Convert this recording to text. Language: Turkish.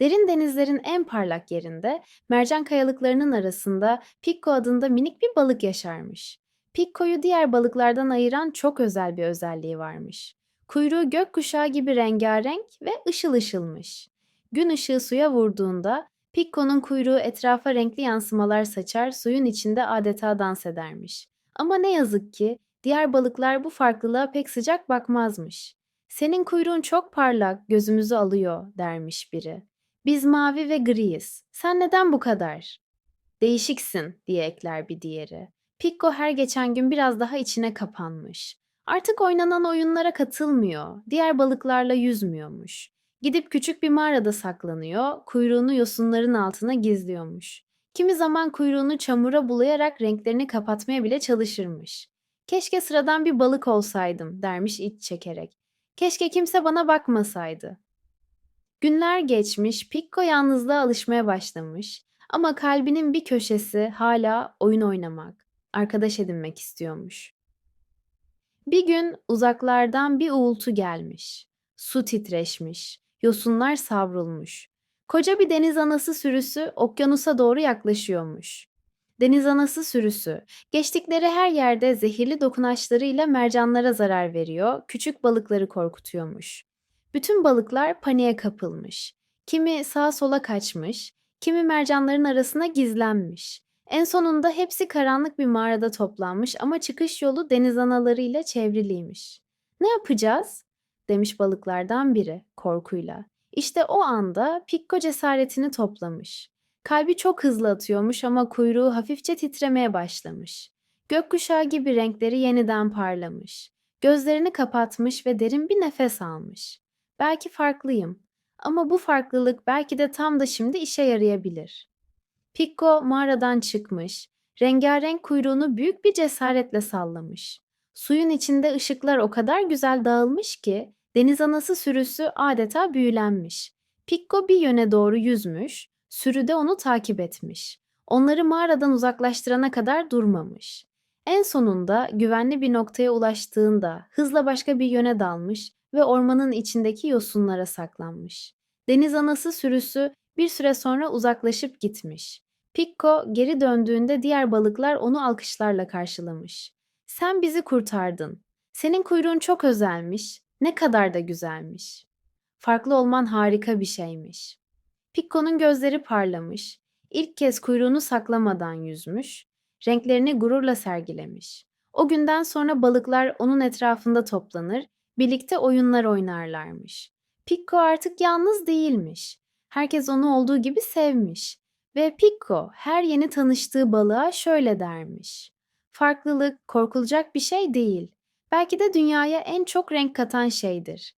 Derin denizlerin en parlak yerinde, mercan kayalıklarının arasında Pikko adında minik bir balık yaşarmış. Pikko'yu diğer balıklardan ayıran çok özel bir özelliği varmış. Kuyruğu gökkuşağı gibi rengarenk ve ışıl ışılmış. Gün ışığı suya vurduğunda Pikko'nun kuyruğu etrafa renkli yansımalar saçar, suyun içinde adeta dans edermiş. Ama ne yazık ki diğer balıklar bu farklılığa pek sıcak bakmazmış. Senin kuyruğun çok parlak, gözümüzü alıyor dermiş biri. Biz mavi ve griyiz. Sen neden bu kadar? Değişiksin diye ekler bir diğeri. Pikko her geçen gün biraz daha içine kapanmış. Artık oynanan oyunlara katılmıyor. Diğer balıklarla yüzmüyormuş. Gidip küçük bir mağarada saklanıyor, kuyruğunu yosunların altına gizliyormuş. Kimi zaman kuyruğunu çamura bulayarak renklerini kapatmaya bile çalışırmış. Keşke sıradan bir balık olsaydım dermiş iç çekerek. Keşke kimse bana bakmasaydı. Günler geçmiş, Pikko yalnızlığa alışmaya başlamış ama kalbinin bir köşesi hala oyun oynamak, arkadaş edinmek istiyormuş. Bir gün uzaklardan bir uğultu gelmiş. Su titreşmiş, yosunlar savrulmuş. Koca bir deniz anası sürüsü okyanusa doğru yaklaşıyormuş. Deniz anası sürüsü geçtikleri her yerde zehirli dokunaçlarıyla mercanlara zarar veriyor, küçük balıkları korkutuyormuş. Bütün balıklar paniğe kapılmış. Kimi sağa sola kaçmış, kimi mercanların arasına gizlenmiş. En sonunda hepsi karanlık bir mağarada toplanmış ama çıkış yolu deniz analarıyla çevriliymiş. Ne yapacağız? demiş balıklardan biri korkuyla. İşte o anda Pikko cesaretini toplamış. Kalbi çok hızlı atıyormuş ama kuyruğu hafifçe titremeye başlamış. Gökkuşağı gibi renkleri yeniden parlamış. Gözlerini kapatmış ve derin bir nefes almış. Belki farklıyım ama bu farklılık belki de tam da şimdi işe yarayabilir. Pikko mağaradan çıkmış, rengarenk kuyruğunu büyük bir cesaretle sallamış. Suyun içinde ışıklar o kadar güzel dağılmış ki deniz anası sürüsü adeta büyülenmiş. Pikko bir yöne doğru yüzmüş, sürü de onu takip etmiş. Onları mağaradan uzaklaştırana kadar durmamış. En sonunda güvenli bir noktaya ulaştığında hızla başka bir yöne dalmış ve ormanın içindeki yosunlara saklanmış. Deniz anası sürüsü bir süre sonra uzaklaşıp gitmiş. Pikko geri döndüğünde diğer balıklar onu alkışlarla karşılamış. Sen bizi kurtardın. Senin kuyruğun çok özelmiş. Ne kadar da güzelmiş. Farklı olman harika bir şeymiş. Pikko'nun gözleri parlamış. İlk kez kuyruğunu saklamadan yüzmüş. Renklerini gururla sergilemiş. O günden sonra balıklar onun etrafında toplanır, birlikte oyunlar oynarlarmış. Pikko artık yalnız değilmiş. Herkes onu olduğu gibi sevmiş. Ve Pikko her yeni tanıştığı balığa şöyle dermiş. Farklılık korkulacak bir şey değil. Belki de dünyaya en çok renk katan şeydir.